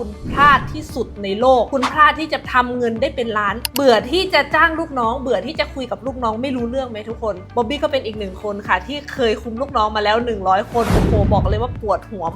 คุณพลาดที่สุดในโลก คุณพลาดที่จะทำเงินได้เป็นล้าน เบื่อที่จะจ้างลูกน้อง เบื่อที่จะคุยกับลูกน้องไม่รู้เรื่องไหมทุกคนบ๊อบบี้ก็เป็นอีกหนึ่งคนค่ะ ที่เคยคุมลูกน้องมาแล้ว 100 คนโอ้โหบอกเลยว่าปวดหัว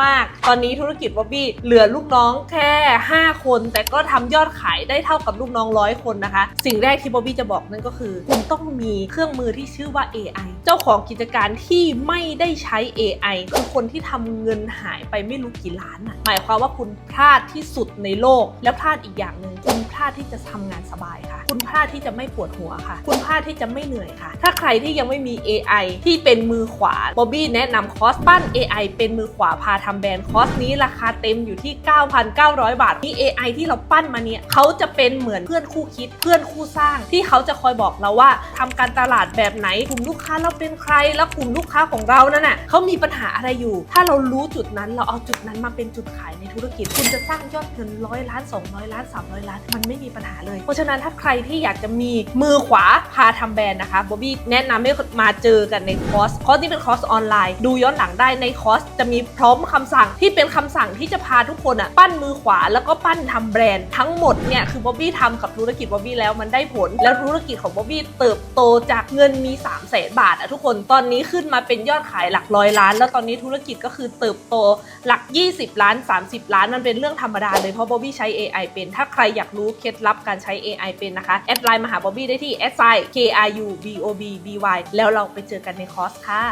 มากๆ ตอนนี้ธุรกิจบ๊อบบี้เหลือลูกน้องแค่ 5 คน แต่ก็ทำยอดขายได้เท่ากับลูกน้องร้อยคนนะคะ สิ่งแรกที่บ๊อบบี้จะบอกนั่นก็คือ คุณต้องมีเครื่องมือที่ชื่อว่า AI เจ้าของกิจการที่ไม่ได้ใช้ AI คือคนที่ทำเงินหายไปไม่รู้กี่ล้านน่ะหมายความว่าคุณพพลาดที่สุดในโลก แล้วพลาดอีกอย่างหนึ่งคุณพลาดที่จะทำงานสบายค่ะ คุณพลาดที่จะไม่ปวดหัวค่ะ คุณพลาดที่จะไม่เหนื่อยค่ะ ถ้าใครที่ยังไม่มี AI ที่เป็นมือขวาบอบบี้แนะนำคอร์สปั้น AI เป็นมือขวาพาทำแบรนด์คอร์สนี้ราคาเต็มอยู่ที่ 9,900 บาทนี่ AI ที่เราปั้นมาเนี่ยเขาจะเป็นเหมือนเพื่อนคู่คิด เพื่อนคู่สร้าง ที่เขาจะคอยบอกเราว่าทำการตลาดแบบไหนกลุ่มลูกค้าเราเป็นใคร แล้วกลุ่มลูกค้าของเรานั่นน่ะเขามีปัญหาอะไรอยู่ ถ้าเรารู้จุดนั้นเราเอาจุดนั้นมาเป็นจุดขายในธุรกิจคุณจะสร้างยอดเงินร้อยล้าน 200 ล้าน 300 ล้าน มันไม่มีปัญหาเลย เพราะฉะนั้นถ้าใครที่อยากจะมีมือขวาพาทำแบรนด์นะคะบ๊อบบี้แนะนำให้มาเจอกันในคอร์ส คอร์สนี้เป็นคอร์สออนไลน์ ดูย้อนหลังได้ในคอร์สจะมีพร้อมคำสั่งที่เป็นคำสั่งที่จะพาทุกคนอะปั้นมือขวาแล้วก็ปั้นทำแบรนด์ทั้งหมดเนี่ยคือบ๊อบบี้ทำกับธุรกิจบ๊อบบี้แล้วมันได้ผล แล้วธุรกิจของบ๊อบบี้เติบโตจากเงินมี3 0 0แสนบาทอะทุกคนตอนนี้ขึ้นมาเป็นยอดขายหลักร้อยล้าน แล้วตอนนี้ธุรกิจก็คือเติบโตหลัก 20 ล้าน 30 ล้านมันเป็นเรื่องธรรมดาเลยเพราะบ๊อบบี้ใช้ AI เป็น ถ้าใครอยากรู้เคล็ดลับการใช้ AI เป็นนะคะ แอดไลน์มาหาบ๊อบบี้ได้ที่แอดไซ K R U B O B B Y แล้วเราไปเจอกันในคอร์สค่ะ